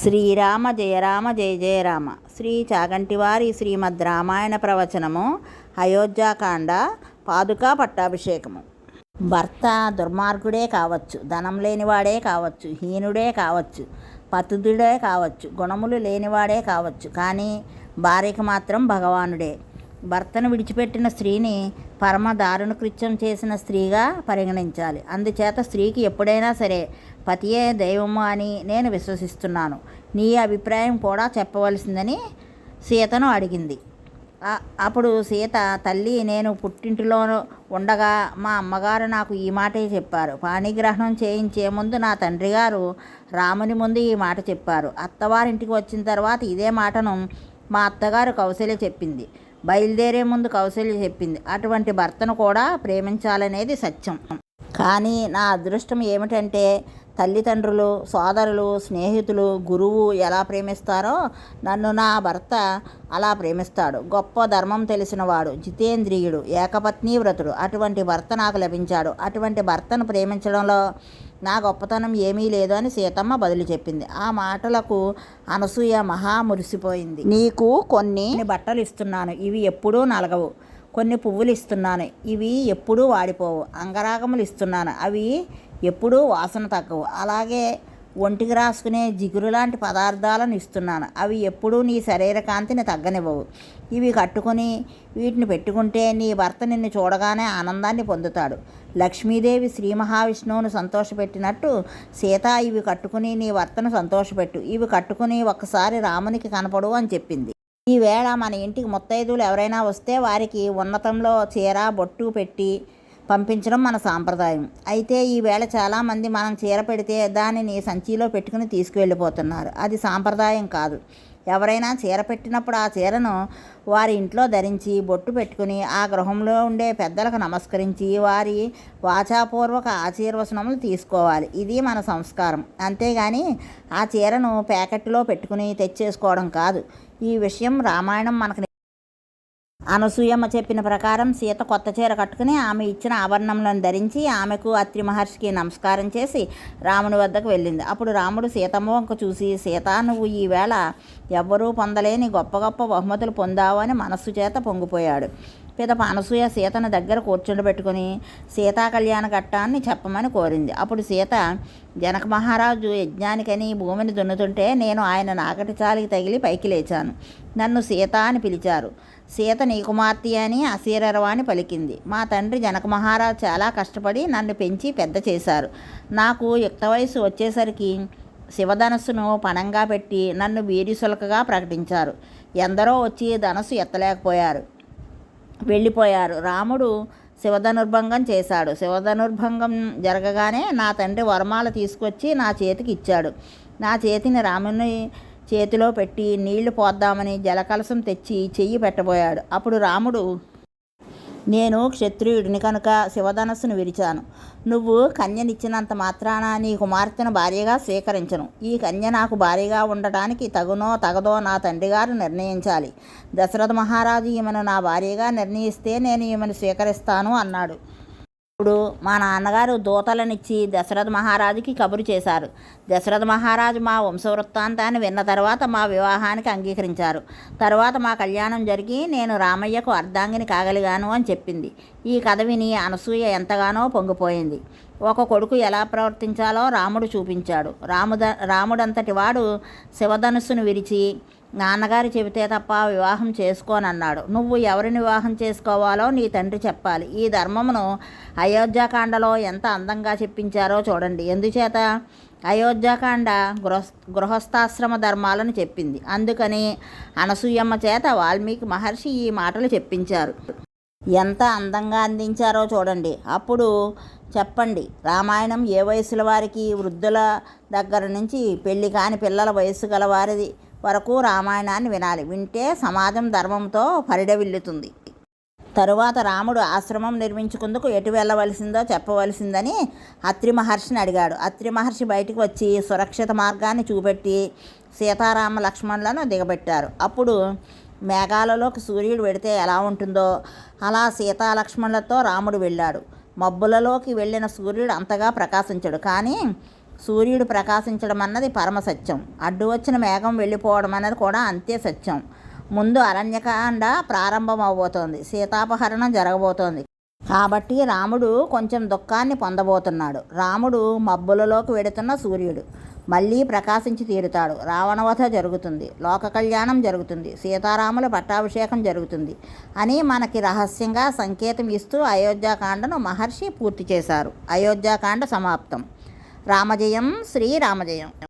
శ్రీరామ జయ రామ జయ జయ రామ. శ్రీ చాగంటివారి శ్రీమద్ రామాయణ ప్రవచనము అయోధ్యాకాండ పాదుకా పట్టాభిషేకము. భర్త దుర్మార్గుడే కావచ్చు ధనం లేనివాడే కావచ్చు హీనుడే కావచ్చు పతుదుడే కావచ్చు గుణములు లేనివాడే కావచ్చు కానీ భార్యకు మాత్రం భగవానుడే. భర్తను విడిచిపెట్టిన స్త్రీని పరమ దారుణ కృత్యం చేసిన స్త్రీగా పరిగణించాలి. అందుచేత స్త్రీకి ఎప్పుడైనా సరే పతియే దైవము అని నేను విశ్వసిస్తున్నాను. నీ అభిప్రాయం కూడా చెప్పవలసిందని సీతను అడిగింది. అప్పుడు సీత తల్లి నేను పుట్టింటిలో ఉండగా మా అమ్మగారు నాకు ఈ మాటే చెప్పారు. పాణిగ్రహణం చేయించే ముందు నా తండ్రి గారు రాముని ముందు ఈ మాట చెప్పారు. అత్తవారింటికి వచ్చిన తర్వాత ఇదే మాటను మా అత్తగారు కౌశల్య చెప్పింది. బయలుదేరే ముందు కౌశల్య చెప్పింది. అటువంటి భర్తను కూడా ప్రేమించాలనేది సత్యం. కానీ నా అదృష్టం ఏమిటంటే తల్లిదండ్రులు సోదరులు స్నేహితులు గురువు ఎలా ప్రేమిస్తారో నన్ను నా భర్త అలా ప్రేమిస్తాడు. గొప్ప ధర్మం తెలిసినవాడు జితేంద్రియుడు ఏకపత్ని వ్రతుడు. అటువంటి భర్త నాకు లభించాడు. అటువంటి భర్తను ప్రేమించడంలో నా గొప్పతనం ఏమీ లేదు అని సీతమ్మ బదులు చెప్పింది. ఆ మాటలకు అనసూయ మహా మురిసిపోయింది. నీకు కొన్ని బట్టలు ఇస్తున్నాను. ఇవి ఎప్పుడూ నలగవు. కొన్ని పువ్వులు ఇస్తున్నాను. ఇవి ఎప్పుడూ వాడిపోవు. అంగరాగములు ఇస్తున్నాను. అవి ఎప్పుడూ వాసన తగ్గవు. అలాగే ఒంటికి రాసుకునే జిగురు లాంటి పదార్థాలను ఇస్తున్నాను. అవి ఎప్పుడూ నీ శరీర కాంతిని తగ్గనివ్వవు. ఇవి కట్టుకొని వీటిని పెట్టుకుంటే నీ భర్త నిన్ను చూడగానే ఆనందాన్ని పొందుతాడు. లక్ష్మీదేవి శ్రీ మహావిష్ణువును సంతోషపెట్టినట్టు సీత ఇవి కట్టుకుని నీ భర్తను సంతోషపెట్టు. ఇవి కట్టుకుని ఒక్కసారి రామునికి కనపడు అని చెప్పింది. ఈవేళ మన ఇంటికి ముత్తైదువులు ఎవరైనా వస్తే వారికి ఉన్నతంలో చీర బొట్టు పెట్టి పంపించడం మన సాంప్రదాయం. అయితే ఈవేళ చాలామంది మనం చీర పెడితే దానిని సంచిలో పెట్టుకుని తీసుకువెళ్ళిపోతున్నారు. అది సాంప్రదాయం కాదు. ఎవరైనా చీర పెట్టినప్పుడు ఆ చీరను వారి ఇంట్లో ధరించి బొట్టు పెట్టుకుని ఆ గృహంలో ఉండే పెద్దలకు నమస్కరించి వారి వాచాపూర్వక ఆశీర్వచనములు తీసుకోవాలి. ఇది మన సంస్కారం. అంతేగాని ఆ చీరను ప్యాకెట్లో పెట్టుకుని తెచ్చేసుకోవడం కాదు. ఈ విషయం రామాయణం మనకు అనసూయమ్మ చెప్పిన ప్రకారం సీత కొత్త చీర కట్టుకుని ఆమె ఇచ్చిన ఆభరణంలను ధరించి ఆమెకు అత్రి మహర్షికి నమస్కారం చేసి రాముని వద్దకు వెళ్ళింది. అప్పుడు రాముడు సీతమ్మ వంక చూసి సీత నువ్వు ఈవేళ ఎవ్వరూ పొందలేని గొప్ప గొప్ప బహుమతులు పొందావు అని మనస్సు చేత పొంగిపోయాడు. పిదప అనసూయ సీతను దగ్గర కూర్చుండబెట్టుకుని సీతా కళ్యాణ ఘట్టాన్ని చెప్పమని కోరింది. అప్పుడు సీత జనక మహారాజు యజ్ఞానికని భూమిని దున్నుతుంటే నేను ఆయన నాగటి చాలికి తగిలి పైకి లేచాను. నన్ను సీత అని పిలిచారు. సీత నీ కుమార్తె అని అశీరరవాణి పలికింది. మా తండ్రి జనక మహారాజు చాలా కష్టపడి నన్ను పెంచి పెద్ద చేశారు. నాకు యుక్త వయసు వచ్చేసరికి శివధనస్సును పణంగా పెట్టి నన్ను వీరిసులకగా ప్రకటించారు. ఎందరో వచ్చి ధనస్సు ఎత్తలేకపోయారు. వెళ్ళిపోయారు. రాముడు శివధనుర్భంగం చేశాడు. శివధనుర్భంగం జరగగానే నా తండ్రి వరమాల తీసుకొచ్చి నా చేతికి ఇచ్చాడు. నా చేతిని రాముని చేతిలో పెట్టి నీళ్ళు పోద్దామని జలకలసం తెచ్చి చెయ్యి పెట్టబోయాడు. అప్పుడు రాముడు నేను క్షత్రియుడిని కనుక శివధనస్సును విరిచాను. నువ్వు కన్యనిచ్చినంత మాత్రాన నీ కుమార్తెను భార్యగా స్వీకరించను. ఈ కన్య నాకు భార్యగా ఉండటానికి తగునో తగదో నా తండ్రి గారు నిర్ణయించాలి. దశరథ మహారాజు ఈమెను నా భార్యగా నిర్ణయిస్తే నేను ఈమెను స్వీకరిస్తాను అన్నాడు. ఇప్పుడు మా నాన్నగారు దూతలనిచ్చి దశరథ మహారాజుకి కబురు చేశారు. దశరథ మహారాజు మా వంశవృత్తాంతాన్ని విన్న తర్వాత మా వివాహానికి అంగీకరించారు. తర్వాత మా కళ్యాణం జరిగి నేను రామయ్యకు అర్ధాంగిని కాగలిగాను అని చెప్పింది. ఈ కథ విని అనసూయ ఎంతగానో పొంగిపోయింది. ఒక కొడుకు ఎలా ప్రవర్తించాలో రాముడు చూపించాడు. రాముద రాముడంతటి వాడు శివధనుస్సును విరిచి నాన్నగారు చెబితే తప్ప వివాహం చేసుకోనన్నాడు. నువ్వు ఎవరిని వివాహం చేసుకోవాలో నీ తండ్రి చెప్పాలి. ఈ ధర్మమును అయోధ్యాకాండలో ఎంత అందంగా చెప్పించారో చూడండి. ఎందుచేత? అయోధ్యాకాండ గృహ గృహస్థాశ్రమ ధర్మాలను చెప్పింది. అందుకని అనసూయమ్మ చేత వాల్మీకి మహర్షి ఈ మాటలు చెప్పించారు. ఎంత అందంగా అందించారో చూడండి. అప్పుడు చెప్పండి. రామాయణం ఏ వయసుల వారికి? వృద్ధుల దగ్గర నుంచి పెళ్ళి కాని పిల్లల వయసు గల వారిది వరకు రామాయణాన్ని వినాలి. వింటే సమాజం ధర్మంతో పరిడవిల్లుతుంది. తరువాత రాముడు ఆశ్రమం నిర్మించుకుందుకు ఎటు వెళ్ళవలసిందో చెప్పవలసిందని అత్రి మహర్షిని అడిగాడు. అత్రి మహర్షి బయటికి వచ్చి సురక్షిత మార్గాన్ని చూపెట్టి సీతారామ లక్ష్మణులను దిగబెట్టారు. అప్పుడు మేఘాలలోకి సూర్యుడు వెడితే ఎలా ఉంటుందో అలా సీతా లక్ష్మణులతో రాముడు వెళ్ళాడు. మబ్బులలోకి వెళ్ళిన సూర్యుడు అంతగా ప్రకాశించడు. కానీ సూర్యుడు ప్రకాశించడం అన్నది పరమ సత్యం. అడ్డు వచ్చిన మేఘం వెళ్ళిపోవడం అన్నది కూడా అంతే సత్యం. ముందు అరణ్యకాండ ప్రారంభం అవబోతోంది సీతాపహరణం జరగబోతోంది. కాబట్టి రాముడు కొంచెం దుఃఖాన్ని పొందబోతున్నాడు. రాముడు మబ్బులలోకి వెడుతున్న సూర్యుడు. మళ్ళీ ప్రకాశించి తీరుతాడు. రావణవధ జరుగుతుంది. లోక కళ్యాణం జరుగుతుంది. సీతారాముల పట్టాభిషేకం జరుగుతుంది అని మనకి రహస్యంగా సంకేతం ఇస్తూ అయోధ్యాకాండను మహర్షి పూర్తి చేశారు. అయోధ్యాకాండ సమాప్తం. రామజయం శ్రీరామజయం